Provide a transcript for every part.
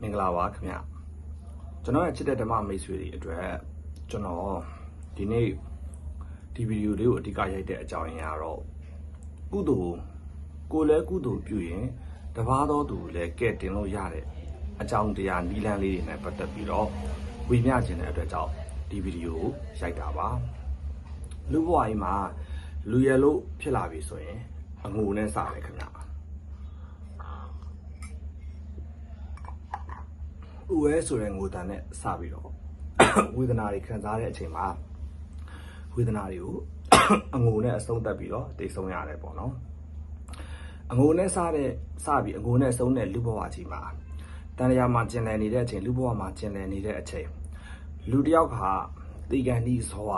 မင်္ဂလာပါခင်ဗျကျွန်တော်ရဲ့ချစ်တဲ့ဓမ္မမိတ်ဆွေတွေအတွက်ကျွန်တော်ဒီနေ့ဒီဗီဒီယိုလေးကိုအဓိကရိုက်တဲ့အကြောင်းရင်းကတော့ကုသိုလ်ကိုယ်လည်းကုသိုလ်ပြုရင်တပါးသောသူလည်းကဲ့တင်လို့ရတဲ့အကြောင်းတရားနီလန်းလေးတွေနဲ့ပတ်သက်ပြီးတော့ဝေမျှခြင်းတဲ့အတွက်ကြောင့်ဒီဗီဒီယိုကိုရိုက်တာပါလူဘဝကြီးမှာလူရလို့ဖြစ်လာပြီဆိုရင်အငိုနဲ့စတယ်ခင်ဗျ ဥဝဲဆိုတဲ့ငိုတန်နဲ့စပြီးတော့ဝေဒနာတွေခံစားတဲ့အချိန်မှာဝေဒနာတွေကိုအငိုနဲ့အဆုံးသတ်ပြီးတော့တိတ်ဆုံးရတယ်ပေါ့နော်အငိုနဲ့စတဲ့စပြီးအငိုနဲ့ဆုံးတဲ့လူဘဝကြီးမှာတန်လျာမှာကျင်လည်နေတဲ့အချိန်လူဘဝမှာကျင်လည်နေတဲ့အချိန်လူတစ်ယောက်ကတေကန်ဒီဇောက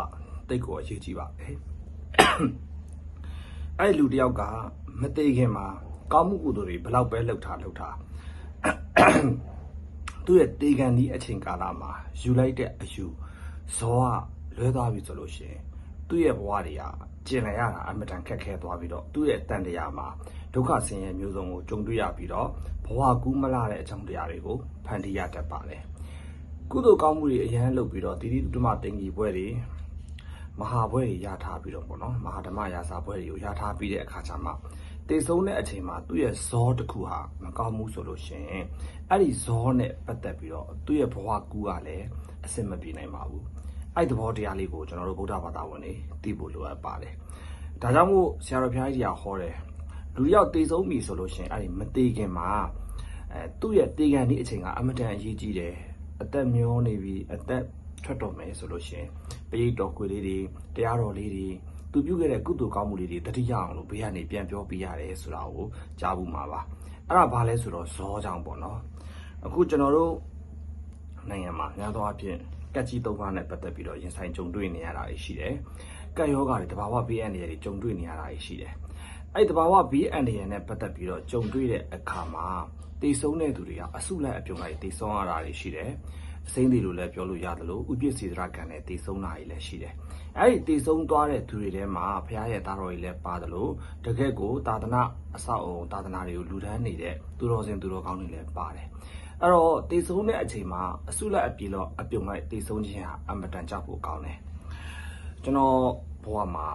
တိတ်ကိုအရေးကြီးပါပဲအဲ့လူတစ်ယောက်ကမသေးခင်မှာကောင်းမှုကုသိုလ်တွေဘယ်လောက်ပဲလှုပ်ထားလှုပ်ထား သူ့ရဲ့တေကန်ဒီအချိန်ကာလမှာယူလိုက်တဲ့အယူဇောကလွဲသွားပြီဆိုလို့ရှိရင်သူ့ရဲ့ဘဝတွေကကျင်လည်ရတာအမတန်ခက်ခဲသွားပြီးတော့သူ့ရဲ့တန်တရားမှာဒုက္ခဆင်းရဲမျိုးစုံကိုကြုံတွေ့ရပြီးတော့ဘဝကူးမလာတဲ့အကြောင်းတရားတွေကိုဖန်တီးရတတ်ပါတယ်ကုသိုလ်ကောင်းမှုတွေအရန်လုပ်ပြီးတော့တိတိတုတ္တမတင်ကြီးပွဲတွေမဟာဘွဲတွေရထားပြီးတော့ပေါ့နော်မဟာဓမ္မရာစာဘွဲတွေကိုရထားပြီးတဲ့အခါကျမှ တည်ဆုံးတဲ့အချိန်မှာသူ့ရဲ့ဇောတစ်ခုဟာမကောင်းဘူးဆိုလို့ရှိရင်အဲ့ဒီဇောနဲ့ပတ်သက်ပြီးတော့သူ့ရဲ့ဘဝကူးကလည်းအဆင်မပြေနိုင်ပါဘူးအဲ့ဒီသဘောတရားလေးကိုကျွန်တော်တို့ဗုဒ္ဓဘာသာဝင်တွေသိဖို့လိုအပ်ပါတယ်ဒါကြောင့်မို့ဆရာတော်ဘုရားကြီးကဟောတယ်လူတစ်ယောက်တည်ဆုံးပြီဆိုလို့ရှိရင်အဲ့ဒီမတည်ခင်မှာအဲသူ့ရဲ့တည်ခံဒီအချိန်ကအမတန်အရေးကြီးတယ်အသက်မျောနေပြီအသက်ထွက်တော့မယ်ဆိုလို့ရှိရင်ပရိတ်တော်ခွေလေးတွေတရားတော်လေးတွေ သူပြုခဲ့တဲ့ကုသိုလ်ကောင်းမှုလေးတွေတတိယအောင်လို့ဘေးကနေပြန်ပြောပြရတယ်ဆိုတာကိုကြားဘူးမှာပါအဲ့ဒါဘာလဲဆိုတော့ဇောကြောင့်ပေါ့နော်အခုကျွန်တော်တို့နိုင်ငံမှာများသောအားဖြင့်ကက်ကြီးသုံးပါးနဲ့ပတ်သက်ပြီးတော့ရင်ဆိုင်ကြုံတွေ့နေရတာရှိတယ်ကက်ယောဂါတွေတဘာဝဘေးအန္တရာယ်တွေကြုံတွေ့နေရတာရှိတယ်အဲ့ဒီတဘာဝဘေးအန္တရာယ်နဲ့ပတ်သက်ပြီးတော့ကြုံတွေ့တဲ့အခါမှာတည်ဆုံးတဲ့သူတွေကအစုလိုက်အပြုံလိုက်တည်ဆုံးရတာတွေရှိတယ် အစိမ့်တွေလိုလည်းပြောလို့ရတယ်လို့ဥပ္ပစေတရကံနဲ့တည်ဆုံးတာတွေလည်းရှိတယ်။အဲ့ဒီတည်ဆုံးသွားတဲ့သူတွေထဲမှာဘုရားရဲ့သားတော်ကြီးလည်းပါတယ်လို့တကယ့်ကိုသာသနာအဆောက်အုံသာသနာတွေကိုလူဒန်းနေတဲ့သူတော်စင်သူတော်ကောင်းတွေလည်းပါတယ်။အဲ့တော့တည်ဆုံးတဲ့အချိန်မှာအစုလိုက်အပြေတော့အပြုံလိုက်တည်ဆုံးခြင်းဟာအမတန်ကြောက်ဖို့ကောင်းတယ်။ကျွန်တော်ဘဝမှာ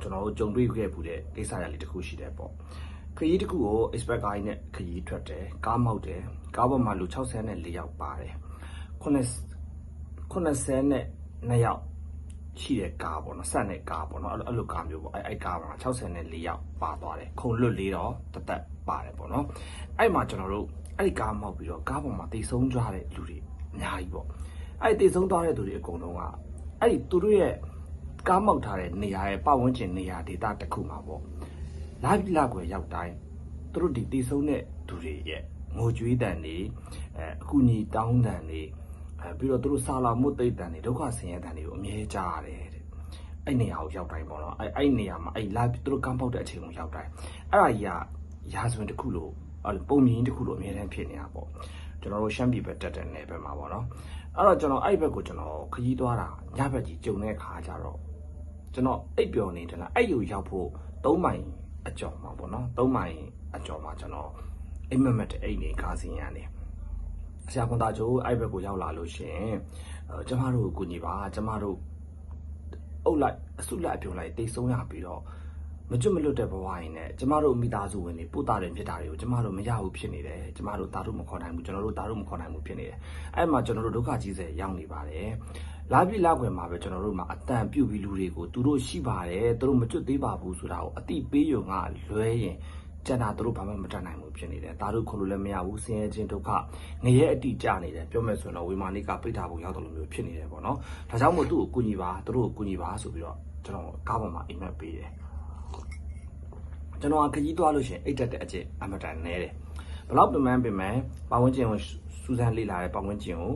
ကျွန်တော်တို့ကြုံတွေ့ခဲ့မှုတဲ့ကိစ္စရလေးတစ်ခုရှိတယ်ပေါ့။ခရီးတစ်ခုကို expert guide နဲ့ခရီးထွက်တယ်ကားမောက်တယ်ကားပေါ်မှာလူ64ယောက်ပါတယ် 90နဲ့2ယောက်ရှိတဲ့ကားပေါ့နော်ဆက်နဲ့ကားပေါ့နော်အဲ့လိုအဲ့လိုကားမျိုးပေါ့အဲ့အဲ့ကားမှာ64ယောက်ပါသွားတယ်ခုံလွတ်လေးတော့တသက်ပါတယ်ပေါ့နော်အဲ့မှာကျွန်တော်တို့အဲ့ဒီကားမောက်ပြီးတော့ကားပေါ်မှာတိတ်ဆုံးကြတဲ့လူတွေအများကြီးပေါ့အဲ့ဒီတိတ်ဆုံးသွားတဲ့သူတွေအကုန်လုံးကအဲ့ဒီသူတို့ရဲ့ကားမောက်ထားတဲ့နေရာရဲ့ပတ်ဝန်းကျင်နေရာဒေသတစ်ခုမှာပေါ့လာပြီလာွယ်ရောက်တိုင်းသူတို့ဒီတိတ်ဆုံးတဲ့သူတွေရဲ့ငိုကြွေးတန်တွေအဲအကူညီတောင်းတန်တွေ အဲပြီးတော့သူတို့စာလာမှုသိပ်တန်တွေဒုက္ခဆင်းရဲတန်တွေကိုအမြဲကြားရတယ်တဲ့အဲ့နေရာကိုရောက်တိုင်းပေါ့နော်အဲ့အဲ့နေရာမှာအဲ့လာသူတို့ကမ်းပေါက်တဲ့အချိန်ကိုရောက်တိုင်းအဲ့ဒါကြီးကရာဇဝင်တစ်ခုလို့အဲ့လိုပုံမြင်တစ်ခုလို့အမြဲတမ်းဖြစ်နေတာပေါ့ကျွန်တော်တို့ရှမ်းပြည်ဘက်တက်တဲ့နယ်ဘက်မှာပေါ့နော်အဲ့တော့ကျွန်တော်အဲ့ဘက်ကိုကျွန်တော်ခရီးသွားတာညဘက်ကြီးကြုံတဲ့ခါကျတော့ကျွန်တော်အိပ်ပျော်နေတယ်လားအဲ့ယူရောက်ဖို့၃မိုင်အကျော်မှာပေါ့နော်၃မိုင်အကျော်မှာကျွန်တော်အိမ်မက်မက်တဲ့အိမ်နေကားစင်ရနေ ဆရာကွန်တာချိုးအဲ့ဘက်ကိုရောက်လာလို့ရှင်အဲကျမတို့ကိုကူညီပါကျမတို့အုပ်လိုက်အစုလိုက်အပြုံလိုက်တိတ်ဆုံးရပြီးတော့မကျွတ်မလွတ်တဲ့ဘဝရင်းနဲ့ကျမတို့မိသားစုဝင်တွေပို့တာတယ်ဖြစ်တာတွေကိုကျမတို့မရဘူးဖြစ်နေတယ်ကျမတို့တာတို့မခေါ်နိုင်ဘူးကျွန်တော်တို့တာတို့မခေါ်နိုင်ဘူးဖြစ်နေတယ်အဲ့မှာကျွန်တော်တို့ဒုက္ခကြီးစေရောက်နေပါတယ်လာပြီလာခွင်မှာပဲကျွန်တော်တို့မှာအတန်ပြုတ်ပြီးလူတွေကိုသူတို့ရှိပါတယ်သူတို့မကျွတ်သေးပါဘူးဆိုတာကိုအတိပေးယုံကလွဲရင် ကျန်တာသူတို့ဘာမှမတတ်နိုင်ဘူးဖြစ်နေတယ်ဒါတို့ခေါ်လို့လည်းမရဘူးဆင်းရဲခြင်းဒုက္ခငရဲအတိကြနေတယ်ပြောမယ်ဆိုရင်တော့ဝေမာနိကပိဋ္ဌာဘုံရောက်တယ်လို့မျိုးဖြစ်နေတယ်ပေါ့နော်ဒါကြောင့်မို့သူ့ကိုကူညီပါသူတို့ကိုကူညီပါဆိုပြီးတော့ကျွန်တော်ကားပေါ်မှာအိမ်မက်ပေးတယ်ကျွန်တော်ခကြီးသွားလို့ရှိရင်အိတ်တက်တဲ့အကျင့်အမတန်နဲတယ်ဘလောက်ပင်ပန်းပင်ပန်းပတ်ဝန်းကျင်ကိုစူးစမ်းလေ့လာတဲ့ပတ်ဝန်းကျင်ကို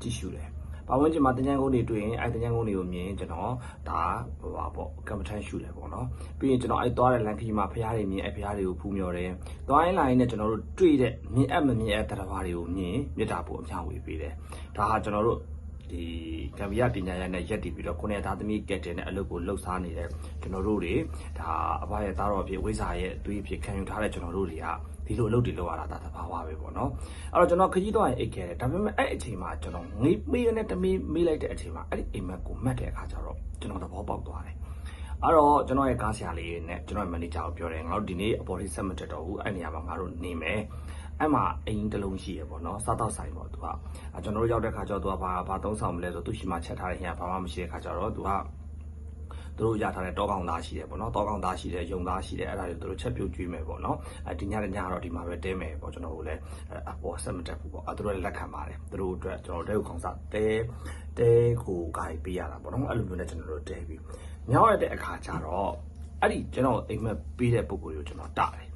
ကြည့်ရှုတယ် ပတ်ဝန်းကျင်မှာတင်ကြံကုန်းတွေတွေ့ရင်အဲတင်ကြံကုန်းတွေကိုမြင်ကျွန်တော်ဒါဟိုပါပေါ့ကမ္မထန်ရှုတယ်ပေါ့နော်ပြီးရင်ကျွန်တော်အဲသွားတဲ့လမ်းခီးမှာဖရားတွေမြင်အဲဖရားတွေကိုဖူးမြော်တယ်သွားရင်လာရင်လည်းကျွန်တော်တို့တွေ့တဲ့မြင်အပ်မမြင်အပ်တဲ့ဘာတွေကိုမြင်မြတ်တာဖို့အများဝေပေးတယ်ဒါဟာကျွန်တော်တို့ဒီကံဗီယပညာရနဲ့ရက်တည်ပြီးတော့ကိုနေသားသမီးကက်တင်တဲ့အလုပ်ကိုလှုပ်ရှားနေတဲ့ကျွန်တော်တို့တွေဒါအဘရဲ့သားတော်ဖြစ်ဝိဇာရဲ့အသွေးဖြစ်ခံယူထားတဲ့ကျွန်တော်တို့တွေက ဒီဒီလိုအလုပ်တွေလုပ်ရတာဒါသဘာဝပဲပေါ့နော်အဲ့တော့ကျွန်တော်ခကြီးတော့ရင်အိတ်ခဲ့တယ်ဒါပေမဲ့အဲ့အချိန်မှာကျွန်တော်ငိမေးရတဲ့တမေးမေးလိုက်တဲ့အချိန်မှာအဲ့ဒီအိမ်မက်ကိုမှတ်တဲ့အခါကျတော့ကျွန်တော်သဘောပေါက်သွားတယ်အဲ့တော့ကျွန်တော်ရဲ့ကားဆရာလေးနဲ့ကျွန်တော်ရဲ့မန်နေဂျာကိုပြောတယ်ငါတို့ဒီနေ့အပေါ်လေးဆက်မတက်တော့ဘူးအဲ့နေရာမှာငါတို့နေမယ်အဲ့မှာအိမ်တစ်လုံးရှိရပေါ့နော်စားတော့ဆိုင်ပေါ့သူကအဲကျွန်တော်တို့ရောက်တဲ့ခါကျတော့သူကဘာဘာသုံးဆောင်မလဲဆိုသူရှိမှချက်ထားတဲ့ဟင်ကဘာမှမရှိတဲ့ခါကျတော့သူက သူတို့ရထားတဲ့တောကောင်သားရှိတယ်ပေါ့နော်တောကောင်သားရှိတယ်ယုံသားရှိတယ်အဲ့ဒါတွေသူတို့ချက်ပြုတ်ကျွေးမယ်ပေါ့နော်အဲဒီညတဲ့ညတော့ဒီမှာပဲတဲမယ်ပေါ့ကျွန်တော်တို့လည်းအပေါ်ဆက်မတက်ဘူးပေါ့အဲသူတို့လည်းလက်ခံပါတယ်သူတို့အတွက်ကျွန်တော်တဲကိုခေါင်းစားတဲတဲကိုဂိုင်ပေးရတာပေါ့နော်အဲ့လိုမျိုးနဲ့ကျွန်တော်တို့တဲပြီးညောင်းရတဲ့အခါကျတော့အဲ့ဒီကျွန်တော်အိမ်မက်ပေးတဲ့ပုံကိုကျွန်တော်တားတယ်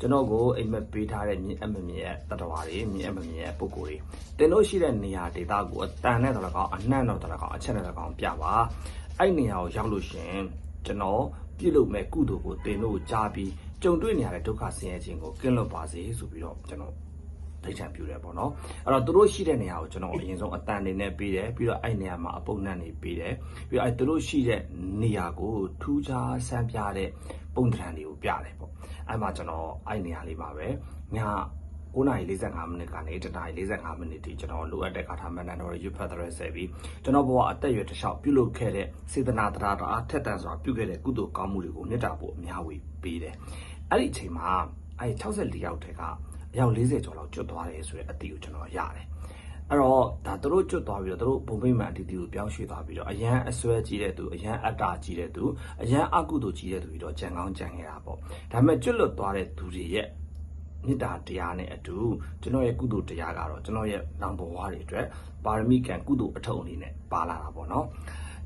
ကျွန်တော်ကိုအိမ်မက်ပေးထားတဲ့မြင့်အမမြင့်ရဲ့တတဝါတွေမြင့်အမမြင့်ရဲ့ပုံကိုတွေတင်လို့ရှိတဲ့နေရာဒေသကိုအတန်နဲ့တော့လည်းကောင်းအနှံ့တော့လည်းကောင်းအချက်နဲ့လည်းကောင်းပြပါ အဲ့နေရာကိုရောက်လို့ရှင်ကျွန်တော်ပြုလုပ်မဲ့ကုသိုလ်ကိုတင်လို့ကြားပြီးကြုံတွေ့နေရတဲ့ဒုက္ခဆင်းရဲခြင်းကိုကင်းလွတ်ပါစေဆိုပြီးတော့ကျွန်တော်ဒိဋ္ဌံပြုတယ်ပေါ့နော်အဲ့တော့သူတို့ရှိတဲ့နေရာကိုကျွန်တော်အရင်ဆုံးအတန်နေနဲ့ပေးတယ်ပြီးတော့အဲ့နေရာမှာအပုံနဲ့နေပေးတယ်ပြီးတော့အဲ့သူတို့ရှိတဲ့နေရာကိုထူးခြားဆန်းပြတဲ့ပုံသဏ္ဍာန်တွေကိုပြတယ်ပေါ့အဲ့မှာကျွန်တော်အဲ့နေရာလေးပါပဲည 9:45မိနစ်ကနေ10:45မိနစ်ထိကျွန်တော်လိုအပ်တဲ့ကာထာမန်နန်တော်ရွတ်ဖတ်တဲ့ဆက်ပြီးကျွန်တော်ဘဝအသက်အရွယ်တစ်လျှောက်ပြုလုပ်ခဲ့တဲ့စေတနာတရားတော်အထက်တန်းစွာပြုခဲ့တဲ့ကုသိုလ်ကောင်းမှုတွေကိုမြတ်တာဖို့အများဝေပေးတယ်အဲ့ဒီအချိန်မှာအဲ့64ယောက်ထဲကအယောက်40ကျော်လောက်ကျွတ်သွားတယ်ဆိုတဲ့အတီကိုကျွန်တော်ရတယ်အဲ့တော့ဒါသူတို့ကျွတ်သွားပြီးတော့သူတို့ဘုံမိမ့်မှန်အတီတီကိုပြောင်းရွှေ့သွားပြီးတော့အရန်အစွဲကြီးတဲ့သူအရန်အတ္တာကြီးတဲ့သူအရန်အကုသိုလ်ကြီးတဲ့သူပြီးတော့ကြံကောင်းကြံခဲ့တာပေါ့ဒါပေမဲ့ကျွတ်လွတ်သွားတဲ့သူတွေရဲ့ မေတ္တာတရားနဲ့အတူကျွန်တော်ရဲ့ကုသိုလ်တရားကတော့ကျွန်တော်ရဲ့နောင်ဘဝတွေအတွက်ပါရမီကံကုသိုလ်အထုံအနေနဲ့ပါလာတာပေါ့နော်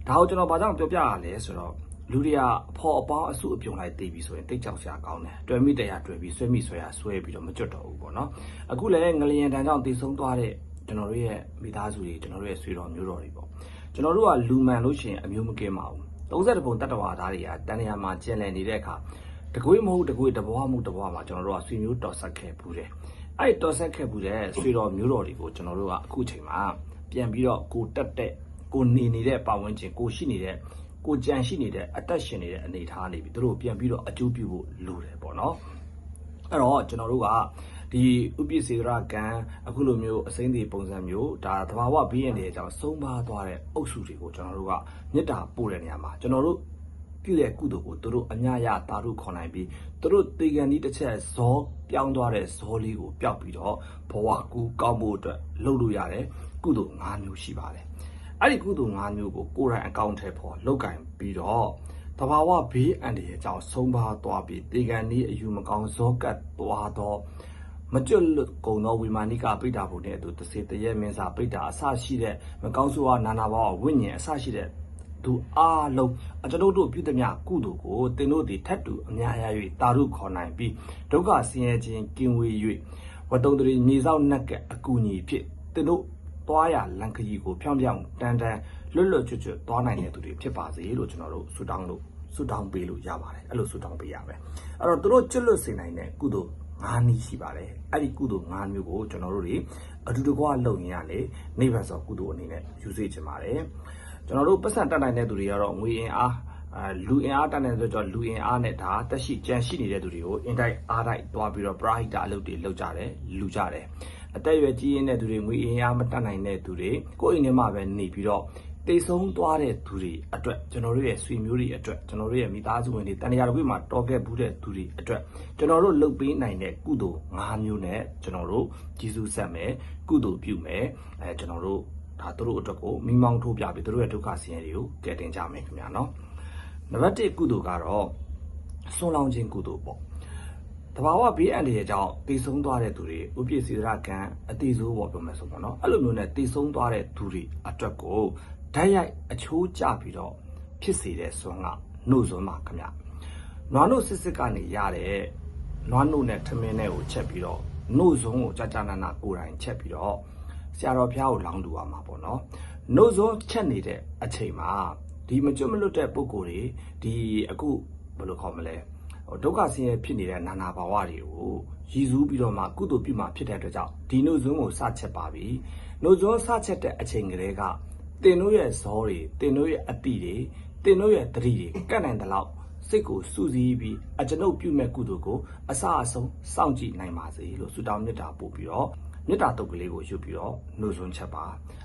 ဒါကိုကျွန်တော်ဘာကြောင့်ပြောပြရလဲဆိုတော့လူတွေကအဖော်အပေါင်းအစုအပြုံလိုက်တည်ပြီးဆိုရင်တိတ်ကြောက်စရာကောင်းတယ်တွေ့မိတရားတွေ့ပြီးဆွဲမိဆွဲရဆွဲပြီးတော့မကြွတော့ဘူးပေါ့နော်အခုလည်းငလျင်တန်းကြောင့်တည်ဆုံးသွားတဲ့ကျွန်တော်တို့ရဲ့မိသားစုတွေကျွန်တော်တို့ရဲ့ဆွေတော်မျိုးတော်တွေပေါ့ကျွန်တော်တို့ကလူမှန်လို့ရှိရင်အမျိုးမကင်းပါဘူး30ပုံတတ္တဝါသားတွေကတန်ရာမှာကျင်လည်နေတဲ့အခါတ ကွေးမဟုတ်တကွေးတဘွားမှုတဘွားမှာကျွန်တော်တို့ကဆွေမျိုးတော်ဆက်ခဲ့ဘူးတယ်အဲ့တော်ဆက်ခဲ့ဘူးတဲ့ဆွေတော်မျိုးတော်တွေကိုကျွန်တော်တို့ကအခုချိန်မှာပြန်ပြီးတော့ကိုတက်တဲ့ကိုနေနေတဲ့ပတ်ဝန်းကျင်ကိုရှိနေတဲ့ကိုကြံရှိနေတဲ့အသက်ရှင်နေတဲ့အနေအထားနေပြီသူတို့ပြန်ပြီးတော့အကျိုးပြုဖို့လိုတယ်ပေါ့နော်အဲ့တော့ကျွန်တော်တို့ကဒီဥပ္ပစေရကံအခုလိုမျိုးအစိမ့်တွေပုံစံမျိုးဒါသဘာဝဘေးရန်တွေအကြောင်းဆုံးပါသွားတဲ့အုပ်စုတွေကိုကျွန်တော်တို့ကမေတ္တာပို့တဲ့နေရာမှာကျွန်တော်တို့ ပြုတဲ့ကုသိုလ်ကိုသူတို့အညာရတာတို့ခေါ်နိုင်ပြီးသူတို့တေကန်ဒီတစ်ချက်ဇောပြောင်းသွားတဲ့ဇောလေးကိုပျောက်ပြီးတော့ဘဝကူကောင်းဖို့အတွက်လုပ်လို့ရတယ်ကုသိုလ်၅မျိုးရှိပါတယ်အဲ့ဒီကုသိုလ်၅မျိုးကိုကိုယ်တိုင်အကောင့်ထဲပေါ်လောက်ကင်ပြီးတော့တဘာဝဘေးအန္တရာယ်ကြောင့်ဆုံးပါသွားပြီးတေကန်ဒီအယူမကောင်းဇောကတ်သွားတော့မကျွတ်လွတ်ကုံသောဝီမာနိကပိဋ္ဌာဘုံနဲ့အတူတစေတရဲမင်းစာပိဋ္ဌာအစရှိတဲ့မကောင်းဆိုးဝါနာနာဘောဝိညာဉ်အစရှိတဲ့ သူအားလုံးအကျွန်ုပ်တို့ပြုသမျှကုသိုလ်ကိုသင်တို့သည်ထတ်တူအများအရာ၍တာရုခေါ်နိုင်ပြီးဒုက္ခဆင်းရဲခြင်းကင်းဝေး၍ဝတ္တုံတရီမြေဆောင်နှက်ကအကူအညီဖြစ်သင်တို့သွားရလန်ခရီကိုဖြောင်းဖြောင်းတန်တန်လွတ်လွတ်ကျွတ်ကျွတ်သွားနိုင်တဲ့သူတွေဖြစ်ပါစေလို့ကျွန်တော်တို့ဆုတောင်းလို့ဆုတောင်းပေးလို့ရပါတယ်အဲ့လိုဆုတောင်းပေးရမယ်အဲ့တော့သူတို့ကျွတ်လွတ်စေနိုင်တဲ့ကုသိုလ်၅နည်းရှိပါတယ်အဲ့ဒီကုသိုလ်၅မျိုးကိုကျွန်တော်တို့တွေအတူတကွလုပ်ရင်ရလေနိဗ္ဗာန်ဆိုကုသိုလ်အနေနဲ့ယူစေချင်ပါတယ် ကျွန်တော်တို့ပတ်စံတက်နိုင်တဲ့သူတွေကတော့ငွေအင်အားအဲလူအင်အားတက်နေတဲ့ဆိုတော့လူအင်အားနဲ့ဒါတက်ရှိကြံရှိနေတဲ့သူတွေကိုအင်တိုက်အားတိုက်တွားပြီးတော့ပရာဟိတအလုပ်တွေလုပ်ကြတယ်လူကြတယ်အသက်အရွယ်ကြီးရင်းတဲ့သူတွေငွေအင်အားမတက်နိုင်တဲ့သူတွေကိုယ်အိမ်ထဲမှာပဲနေပြီးတော့တိတ်ဆုံးသွားတဲ့သူတွေအတွက်ကျွန်တော်တို့ရဲ့ဆွေမျိုးတွေအတွက်ကျွန်တော်တို့ရဲ့မိသားစုဝင်တွေတန်ရာတကွေးမှာတော်ခဲ့ဘူးတဲ့သူတွေအတွက်ကျွန်တော်တို့လုပ်ပေးနိုင်တဲ့ကုသိုလ်၅မျိုးနဲ့ကျွန်တော်တို့ကြီးစုဆက်မယ်ကုသိုလ်ပြုမယ်အဲကျွန်တော်တို့ ဒါတို့အတွက်ကိုမိမောင်းထိုးပြပြီးတို့ရဲ့ဒုက္ခဆင်းရဲတွေကိုကယ်တင်ကြမယ်ခင်ဗျာနော်နံပါတ်1ကုသိုလ်ကတော့ဆွန်လောင်းခြင်းကုသိုလ်ပေါ့တဘာဝဘေးအန္တရာယ်ကြောင့်တည်ဆုံးသွားတဲ့သူတွေဥပ္ပစေရကံအတိဆိုးပေါ့ပြောမယ်ဆိုပေါ့နော်အဲ့လိုမျိုးနဲ့တည်ဆုံးသွားတဲ့သူတွေအတွက်ကိုဓာတ်ရိုက်အချိုးကျပြီးတော့ဖြစ်စေတဲ့ဆွမ်းကနှုတ်ဆွမ်းပါခင်ဗျနွားနှုတ်စစ်စစ်ကနေရတဲ့နွားနှုတ်နဲ့ထမင်းနဲ့ကိုချက်ပြီးတော့နှုတ်ဆွမ်းကိုကြာကြာနာနာကိုယ်တိုင်ချက်ပြီးတော့ ဆရာတော်ဖျားကိုလောင်းတူရမှာပေါ့နော်နှုတ်ဆွမ်းချက်နေတဲ့အချိန်မှာဒီမကျွတ်မလွတ်တဲ့ပုံကိုယ်တွေဒီအခုဘယ်လိုခေါ်မလဲဒုက္ခဆင်းရဲဖြစ်နေတဲ့နာနာဘာဝတွေကိုရည်စူးပြီးတော့မှကုသိုလ်ပြုမှဖြစ်တဲ့အတွက်ကြောင့်ဒီနှုတ်ဆွမ်းကိုစချက်ပါပြီနှုတ်ဆွမ်းစချက်တဲ့အချိန်ကလေးကတင်တို့ရဲ့ဇောတွေတင်တို့ရဲ့အတိတွေတင်တို့ရဲ့တတိတွေကတ်နိုင်တဲ့လောက်စိတ်ကိုစူးစီးပြီးအကျွန်ုပ်ပြုမဲ့ကုသိုလ်ကိုအစအဆုံးစောင့်ကြည့်နိုင်ပါစေလို့ဆုတောင်းမေတ္တာပို့ပြီးတော့ မေတ္တာတုတ်ကလေးကိုယူပြီးတော့နှုတ်ဆွန်းချက်ပါ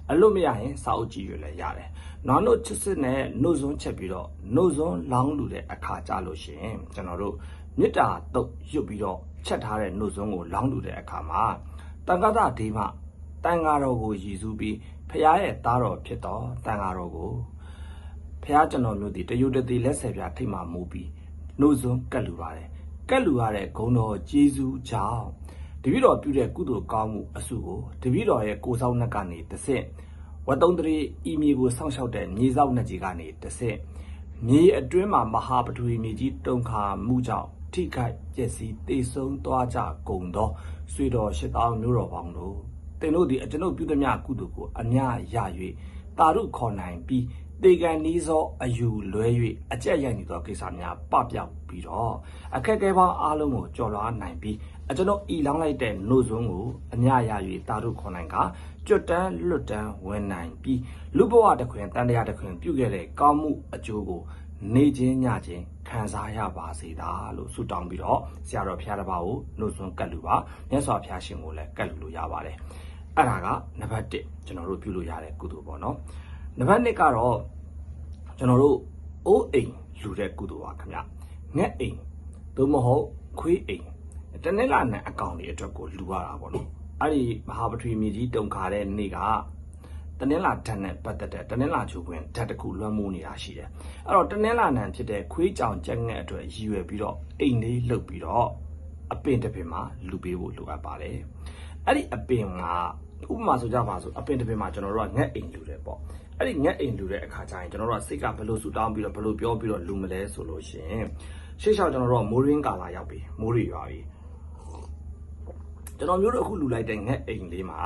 အလို့မရရင်စာအုပ်ကြည့်ရလည်းရတယ်။နောက်နှုတ်ချစ်စစ်နဲ့နှုတ်ဆွန်းချက်ပြီးတော့နှုတ်ဆွန်းလောင်းလူတဲ့အခါကြလို့ရှိရင်ကျွန်တော်တို့မေတ္တာတုတ်ယူပြီးတော့ချက်ထားတဲ့နှုတ်ဆွန်းကိုလောင်းလူတဲ့အခါမှာတန်ခါးသဒေမတန်ဃာတော်ကိုရည်စူးပြီးဖခင်ရဲ့သားတော်ဖြစ်တော်တန်ဃာတော်ကိုဖခင်ကျွန်တော်မျိုးဒီတယုတတိလက်ဆယ်ပြထိတ်မှမူပြီးနှုတ်ဆွန်းကတ်လူပါတယ်ကတ်လူရတဲ့ဂုံတော်ဂျေဇူးကြောင့် တပည့်တော်ပြုတဲ့ကုသိုလ်ကောင်းမှုအစုကိုတပည့်တော်ရဲ့ကိုယ်ဆောင်နှက်ကနေတစ်ဆင့်ဝတ်သုံးတရီဤမြေကိုစောင့်ရှောက်တဲ့မြေစောက်နှက်ကြီးကနေတစ်ဆင့်မြေအတွင်းမှာမဟာပထဝီမြေကြီးတုန်ခါမှုကြောင့်ထိခိုက်ပျက်စီးတေဆုံးသွားကြကုန်သောဆွေတော်ရှစ်တောင်းမျိုးတော်ပေါင်းတို့သင်တို့ဒီအကျွန်ုပ်ပြုသမျှကုသိုလ်ကိုအမြရ၍တာရုခေါ်နိုင်ပြီး တေကန်နီးသောအယူလွဲ၍အကြက်ရိုက်နေသောကိစ္စများပပျောက်ပြီးတော့အခက်အခဲပေါင်းအားလုံးကိုကျော်လွှားနိုင်ပြီးအကျွန်ုပ်ဤလောင်းလိုက်တဲ့နှုတ်စွန်းကိုအမြရ၍တာရုခေါ်နိုင်ကကြွတန်းလွတ်တန်းဝင်နိုင်ပြီးလူဘဝတစ်ခွင်တန်တရားတစ်ခွင်ပြုခဲ့တဲ့ကောင်းမှုအကျိုးကိုနေချင်းညချင်းခံစားရပါစေတာလို့ဆုတောင်းပြီးတော့ဆရာတော်ဘုရားတစ်ပါးကိုနှုတ်စွန်းကတ်လူပါမြတ်စွာဘုရားရှင်ကိုလည်းကတ်လူလို့ရပါတယ်အဲ့ဒါကနံပါတ်1ကျွန်တော်တို့ပြုလို့ရတဲ့ကုသိုလ်ပေါ့နော် နံပါတ်2ကတော့ကျွန်တော်တို့အိုးအိမ်လူတဲ့ကုသိုလ်ပါခင်ဗျငက်အိမ်သို့မဟုတ်ခွေးအိမ်တနေ့လာနဲ့အကောင်တွေအတွက်ကိုလူရတာပေါ့နော်အဲ့ဒီမဟာပထဝီမြေကြီးတုန်ခါတဲ့နေ့ကတနင်္လာဓာတ်နဲ့ပတ်သက်တဲ့တနင်္လာချိုးပွင့်ဓာတ်တစ်ခုလွှမ်းမိုးနေတာရှိတယ်အဲ့တော့တနင်္လာနံဖြစ်တဲ့ခွေးကြောင်ကြက်ငက်အတွက်ရည်ရွယ်ပြီးတော့အိမ်လေးလှုပ်ပြီးတော့အပင်တစ်ပင်မှာလူပေးဖို့လိုအပ်ပါတယ်အဲ့ဒီအပင်ကဥပမာဆိုကြပါစို့အပင်တစ်ပင်မှာကျွန်တော်တို့ကငက်အိမ်လူတယ်ပေါ့ အဲ့ဒီငက်အိမ်လူတဲ့အခါကျရင်ကျွန်တော်တို့ကစိတ်ကဘယ်လိုဆူတောင်းပြီးတော့ဘယ်လိုပြောပြီးတော့လူမလဲဆိုလို့ရှိရင်ရှေ့လျှောက်ကျွန်တော်တို့ကမိုးရင်းကာလာရောက်ပြီမိုးရီရွာပြီကျွန်တော်မျိုးတို့အခုလူလိုက်တဲ့ငက်အိမ်လေးမှာ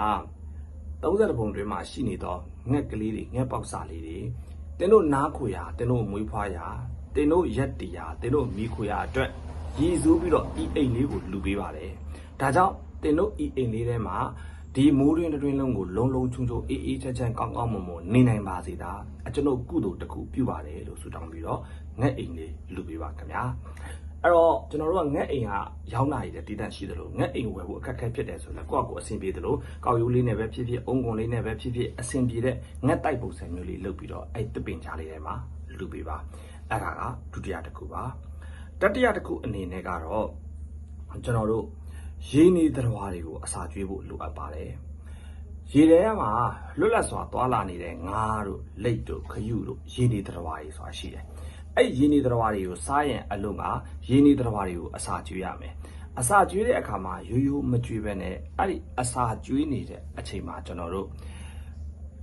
30ပုံတွင်းမှာရှိနေတော့ငက်ကလေးတွေငက်ပေါက်စာလေးတွေတင်းတို့နားခွေရာတင်းတို့မွေးဖွားရာတင်းတို့ရက်တီရာတင်းတို့မိခွေရာအတွက်ရည်စူးပြီးတော့ဤအိမ်လေးကိုလူပေးပါတယ်ဒါကြောင့်တင်တို့ဤအိမ်လေးထဲမှာ ဒီမိုးတွင်တွင်လုံးကိုလုံးလုံးချုံချုံအေးအေးချမ်းချမ်းကောင်းကောင်းမွန်မွန်နေနိုင်ပါစေတာအကျွန်ုပ်ကုသိုလ်တစ်ခုပြုပါတယ်လို့ဆုတောင်းပြီးတော့ငက်အိမ်လေးလူပေးပါခင်ဗျာအဲ့တော့ကျွန်တော်တို့ကငက်အိမ်ကရောင်းတာရည်တဲ့တည်တံ့ရှိသလိုငက်အိမ်ဝယ်ဖို့အခက်အခဲဖြစ်တယ်ဆိုတော့ကိုယ့်အကိုအဆင်ပြေသလိုကောက်ရိုးလေးနဲ့ပဲဖြစ်ဖြစ်အုံကွန်လေးနဲ့ပဲဖြစ်ဖြစ်အဆင်ပြေတဲ့ငက်တိုက်ပုံစံမျိုးလေးလုပ်ပြီးတော့အဲ့တပင်ကြားလေးထဲမှာလူပေးပါအဲ့ဒါကဒုတိယတစ်ခုပါတတိယတစ်ခုအနေနဲ့ကတော့ကျွန်တော်တို့ ရေနေတရားတွေကိုအစာကျွေးဖို့လိုအပ်ပါတယ်။ရေထဲမှာလွတ်လပ်စွာသွာလာနေတဲ့ငါးတို့လိတ်တို့ခရုတို့ရေနေတရားတွေဆိုတာရှိတယ်။အဲ့ရေနေတရားတွေကိုစားရင်အလုံးကရေနေတရားတွေကိုအစာကျွေးရမယ်။အစာကျွေးတဲ့အခါမှာရိုးရိုးမကျွေးဘဲနဲ့အဲ့ဒီအစာကျွေးနေတဲ့အချိန်မှာကျွန်တော်တို့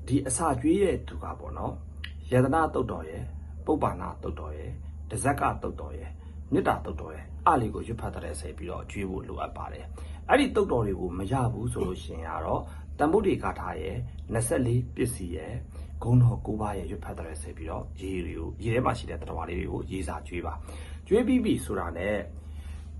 ဒီအစာကျွေးတဲ့သူကပေါ့နော်။ယတနာတုတ်တော်ရဲ့ပုပ္ပန္နတုတ်တော်ရဲ့တဇက်ကတုတ်တော်ရဲ့ မေတ္တာတုတ်တော်ရဲ့အလေးကိုရွတ်ဖတ်တဲ့ဆက်ပြီးတော့ကျွေးဖို့လိုအပ်ပါတယ်။အဲ့ဒီတုတ်တော်တွေကိုမရဘူးဆိုလို့ရှိရင်ကတော့တန်ဗုဒ္ဓေကာထာရဲ့24ပစ္စည်းရဲ့ဂုံတော်9ပါးရဲ့ရွတ်ဖတ်တဲ့ဆက်ပြီးတော့ရေတွေကိုရေထဲမှာရှိတဲ့တရားလေးတွေကိုရေးစာကျွေးပါ။ကျွေးပြီးပြီဆိုတာနဲ့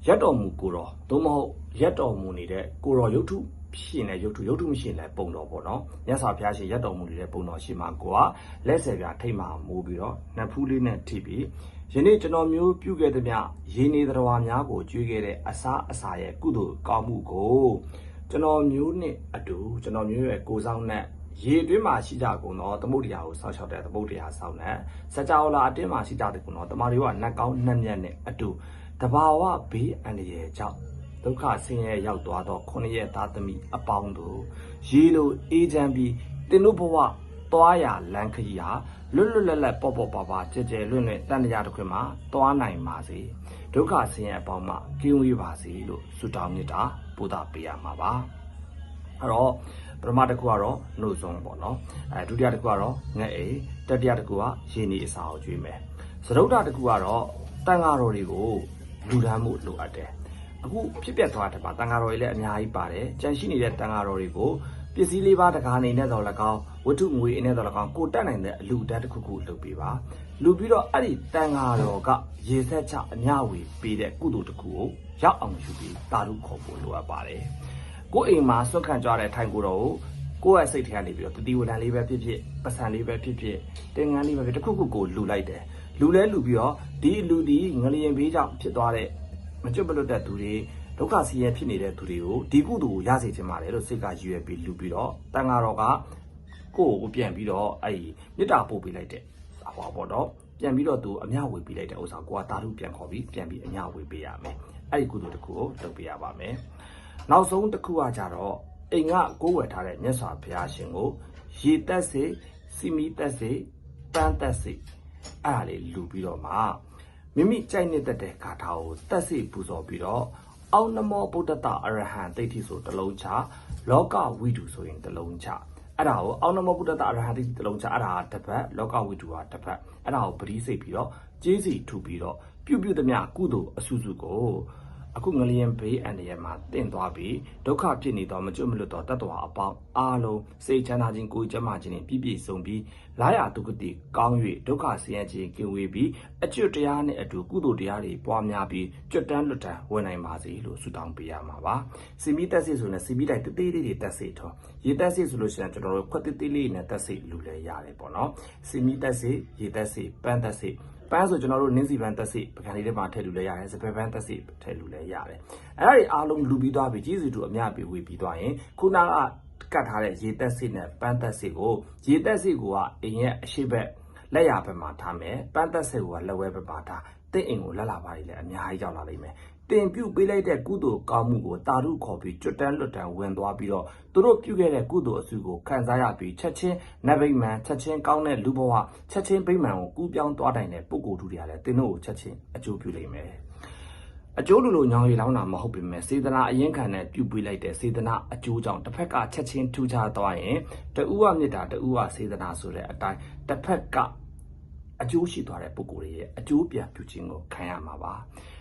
ရက်တော်မူကိုတော်သို့မဟုတ်ရက်တော်မူနေတဲ့ကိုတော်ရုပ်ထုဖြစ်နေရုပ်ထုရုပ်ထုမရှိရင်လည်းပုံတော်ပေါ့နော်မြတ်စွာဘုရားရှင်ရက်တော်မူနေတဲ့ပုံတော်ရှိမှကိုကလက်ဆယ်ပြထိတ်မှမိုးပြီးတော့နတ်ဖူးလေးနဲ့ထိပြီး ယနေ့ကျွန်တော်မျိုးပြုခဲ့သည်မြရင်းနေတော်များကိုကျွေးခဲ့တဲ့အစားအစာရဲ့ကုသိုလ်ကောင်းမှုကိုကျွန်တော်မျိုးနဲ့အတူကျွန်တော်မျိုးရဲ့ကိုဆောင်နဲ့ရေအတွင်းမှာရှိကြကုန်သောသမုဒ္ဒရာကိုစောင့်ရှောက်တဲ့သမုဒ္ဒရာဆောင်တဲ့စကြဝဠာအတွင်းမှာရှိကြတဲ့ကုန်သောတမာတွေကနတ်ကောင်းနှက်မြတ်နဲ့အတူတဘာဝဘေးအန္တရာယ်ကြောင့်ဒုက္ခဆင်းရဲရောက်သွားသောခုနှစ်ရက်သားသမီးအပေါင်းတို့ရေလိုအေးချမ်းပြီးတင်တို့ဘဝ သွားရလမ်းခရီးဟာလွတ်လွတ်လပ်လပ်ပေါ့ပေါ့ပါပါကြဲကြဲလွင့်လွင့်တန်တရားတစ်ခွင်မှာသွားနိုင်ပါစေဒုက္ခဆင်းရဲအပေါင်းမှကင်းဝေးပါစေလို့ဆုတောင်းမြတ်တာပို့တာပေးရမှာပါအဲ့တော့ပထမတစ်ခုကတော့နှုတ်ဆုံးပေါ့နော်အဲဒုတိယတစ်ခုကတော့ငှက်အိတတိယတစ်ခုကရေနေအစာကိုကျွေးမယ်သရုပ်တာတစ်ခုကတော့တန်ဃာတော်တွေကိုလူဒန်းမှုလိုအပ်တယ်အခုဖြစ်ပျက်သွားတဲ့မှာတန်ဃာတော်တွေလည်းအများကြီးပါတယ်ကြံရှိနေတဲ့တန်ဃာတော်တွေကိုပစ္စည်းလေးပါးတကားနေနဲ့တော့၎င်း ဝတ္ထုငွေအနေနဲ့တော့၎င်းကိုတက်နိုင်တဲ့အလူတက်တစ်ခုခုလုပ်ပေးပါလူပြီးတော့အဲ့ဒီတန်ဃာတော်ကရေဆက်ချအမျှဝေပေးတဲ့ကုသိုလ်တစ်ခုကိုရောက်အောင်ယူပြီးတာရုခေါ်ဖို့လိုအပ်ပါတယ်ကိုယ်အိမ်မှာစွန့်ခံကြတဲ့ထိုင်ကိုယ်တော်ကိုကိုယ့်ရဲ့စိတ်ထဲကနေပြီးတော့တတိဝဒံလေးပဲဖြစ်ဖြစ်ပစံလေးပဲဖြစ်ဖြစ်တင်ငန်းလေးပဲဖြစ်တစ်ခုခုကိုလူလိုက်တယ်လူလဲလူပြီးတော့ဒီလူဒီငလျင်ဘေးကြောင့်ဖြစ်သွားတဲ့မကျွတ်မလွတ်တဲ့သူတွေဒုက္ခဆင်းရဲဖြစ်နေတဲ့သူတွေကိုဒီကုသိုလ်ကိုရစေချင်ပါတယ်လို့စိတ်ကရည်ရွယ်ပြီးလူပြီးတော့တန်ဃာတော်က ကိုယ့်ကိုပြန်ပြီးတော့အဲ့ဒီမေတ္တာပို့ပေးလိုက်တဲ့ဟောပေါ့တော့ပြန်ပြီးတော့သူအမျှဝေပေးလိုက်တဲ့ဥစ္စာကိုကတာရုပြန်ခေါ်ပြီးပြန်ပြီးအမျှဝေပေးရမယ်အဲ့ဒီကုသိုလ်တစ်ခုကိုလုပ်ပေးရပါမယ်နောက်ဆုံးတစ်ခုကကြတော့အိမ်ကကိုးဝယ်ထားတဲ့မြတ်စွာဘုရားရှင်ကိုရေတက်စေစီမီတက်စေပန်းတက်စေအဲ့ဒါလေးလူပြီးတော့မှမိမိကြိုက်နေတဲ့တဲ့ဂါထာကိုတက်စေပူဇော်ပြီးတော့အောင်နမောဗုဒ္ဓတအရဟံတိဋ္ဌိဆိုတစ်လုံးချလောကဝိတုဆိုရင်တစ်လုံးချ အဲ့ဒါကိုအောင်နမောဗုဒ္ဓတအရဟံတိဋ္ဌိတစ်လုံးချအဲ့ဒါကတစ်ပတ်လောကဝိတုကတစ်ပတ်အဲ့ဒါကိုပရိစိတ်ပြီးတော့ကျေးစီထူပြီးတော့ပြုပြုသမျှကုသိုလ်အစုစုကို အခုငလျင်ဘေးအန္တရာယ်မှာတင့်သွားပြီးဒုက္ခဖြစ်နေတော့မကျွတ်မလွတ်တော့တတ္တဝါအပေါင်းအားလုံးစိတ်ချမ်းသာခြင်းကိုယ်ကျမ်းမာခြင်းနဲ့ပြည့်ပြည့်စုံပြီးလာရဒုက္ခတိကောင်း၍ဒုက္ခဆင်းရဲခြင်းကင်းဝေးပြီးအကျွတ်တရားနဲ့အတူကုသိုလ်တရားတွေပွားများပြီးကြွတန်းလွတ်တန်းဝင်နိုင်ပါစေလို့ဆုတောင်းပေးရမှာပါစီမီတက်စိဆိုရင်စီမီတိုက်တေးသေးလေးတွေတက်စိထောရေတက်စိဆိုလို့ရှိရင်ကျွန်တော်တို့ခွက်တေးသေးလေးနဲ့တက်စိလူလဲရတယ်ပေါ့နော်စီမီတက်စိရေတက်စိပန်းတက်စိ ပန်းဆိုကျွန်တော်တို့နင်းစီပန်းတက်စိပကံလေးထဲမှာထည့်လူလဲရတယ်စပယ်ပန်းတက်စိထည့်လူလဲရတယ်အဲ့ဒါတွေအားလုံးလူပြီးသွားပြီကြီးစုတူအများပြေဝေပြီးသွားရင်ခုနကကတ်ထားတဲ့ရေတက်စိနဲ့ပန်းတက်စိကိုရေတက်စိကိုကအိမ်ရဲ့အရှိဘက်လက်ရဘက်မှာထားမယ်ပန်းတက်စိကိုကလက်ဝဲဘက်မှာထားတင့်အိမ်ကိုလက်လာပါလိမ့်လေအများကြီးရောက်လာလိမ့်မယ် တင်ပြုတ်ပေးလိုက်တဲ့ကုသိုလ်ကောင်းမှုကိုတာရုခေါ်ပြီးကျွတ်တန်းလွတ်တန်းဝင်သွားပြီးတော့သူတို့ပြုခဲ့တဲ့ကုသိုလ်အစုကိုခံစားရပြီးချက်ချင်းနတ်ဗိမာန်ချက်ချင်းကောင်းတဲ့လူဘဝချက်ချင်းဗိမာန်ကိုကူးပြောင်းသွားနိုင်တဲ့ပုဂ္ဂိုလ်တို့တွေကလည်းတင်းတို့ကိုချက်ချင်းအကျိုးပြုလိမ့်မယ်အကျိုးလိုလိုညောင်းရီလောင်းတာမဟုတ်ပေမဲ့စေတနာအရင်ခံနဲ့ပြုပေးလိုက်တဲ့စေတနာအကျိုးကြောင့်တစ်ဖက်ကချက်ချင်းထူးခြားသွားရင်တူဝမေတ္တာတူဝစေတနာဆိုတဲ့အတိုင်းတစ်ဖက်ကအကျိုးရှိသွားတဲ့ပုဂ္ဂိုလ်တွေရဲ့အကျိုးပြန်ပြုခြင်းကိုခံရမှာပါ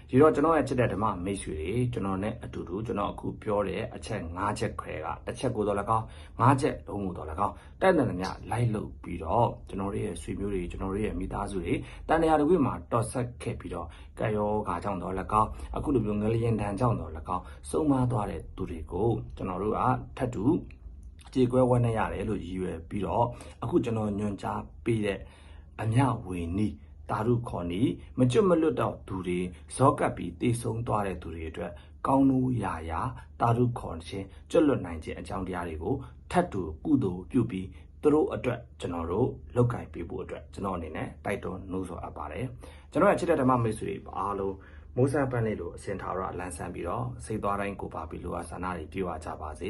ဒီတော့ကျွန်တော်ရဲ့ချစ်တဲ့ဓမ္မမိတ်ဆွေတွေကျွန်တော်နဲ့အတူတူကျွန်တော်အခုပြောတဲ့အချက်၅ချက်ခွဲကတစ်ချက်ကိုတော့၎င်း၅ချက်လုံးကိုတော့၎င်းတက်တဲ့ညလိုက်လုပ်ပြီးတော့ကျွန်တော်တို့ရဲ့ဆွေမျိုးတွေကျွန်တော်တို့ရဲ့မိသားစုတွေတန်တရားတွေမှာတော်ဆက်ခဲ့ပြီးတော့ကံရောဂါကြောင့်တော့၎င်းအခုလိုမျိုးငလျင်တန်ကြောင့်တော့၎င်းစုံမသွားတဲ့သူတွေကိုကျွန်တော်တို့ကထပ်တူကြေကွဲဝန်းနေရတယ်လို့ရည်ရွယ်ပြီးတော့အခုကျွန်တော်ညွှန်ကြားပေးတဲ့အမြဝေနီး တာရုခေါ်နီမကျွတ်မလွတ်တော့သူတွေဇောကပ်ပြီးတေဆုံးသွားတဲ့သူတွေအတွက်ကောင်းလို့ရာရာတာရုခေါ်ခြင်းကျွတ်လွတ်နိုင်ခြင်းအကြောင်းတရားတွေကိုထပ်တူကုသိုလ်ပြုပြီးသူတို့အတွက်ကျွန်တော်တို့လောက်ကင်ပေးဖို့အတွက်ကျွန်တော်အနေနဲ့တိုက်တွန်းနှိုးဆော်အပ်ပါတယ်ကျွန်တော်ရဲ့ချစ်တဲ့ဓမ္မမိတ်ဆွေတွေအားလုံး မိုးစံပန်းလေးလိုအစင်ထာရလန်းဆန်းပြီးတော့စိတ်သွားတိုင်းကိုပါပြီးလိုအပ်ဆန္ဒတွေပြေဝကြပါစေ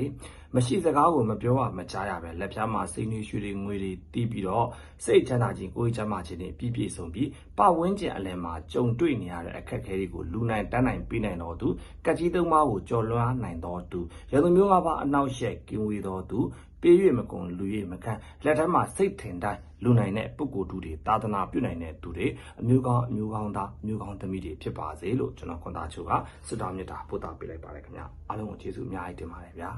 မရှိစကားကိုမပြောရမကြားရပဲလက်ဖြားမှာစိတ်နှွေးရွှေတွေငွေတွေတီးပြီးတော့စိတ်ချမ်းသာခြင်းကိုယ်ချမ်းသာခြင်းတွေပြည့်ပြည့်စုံပြီးပဝန်းကျင်အလယ်မှာကြုံတွေ့နေရတဲ့အခက်အခဲတွေကိုလူနိုင်တန်းနိုင်ပြီးနိုင်တော်သူကက်ကြီးသုံးပါးကိုကြော်လွှားနိုင်တော်သူရသူမျိုးကပါအနောက်ရှက်ကင်းဝေးတော်သူ ပေး၍မကုန်လူ၍မခံလက်ထက်မှာစိတ်ထင်တိုင်းလူနိုင်တဲ့ပုဂ္ဂိုလ်တူတွေသာသနာပြုနိုင်တဲ့သူတွေအမျိုးကောင်းအမျိုးကောင်းသားအမျိုးကောင်းသမီးတွေဖြစ်ပါစေလို့ကျွန်တော်ခွန်သားချိုကစွတောင်းမြတ်တာပို့တာပေးလိုက်ပါတယ်ခင်ဗျအားလုံးကိုကျေးဇူးအများကြီးတင်ပါတယ်ဗျာ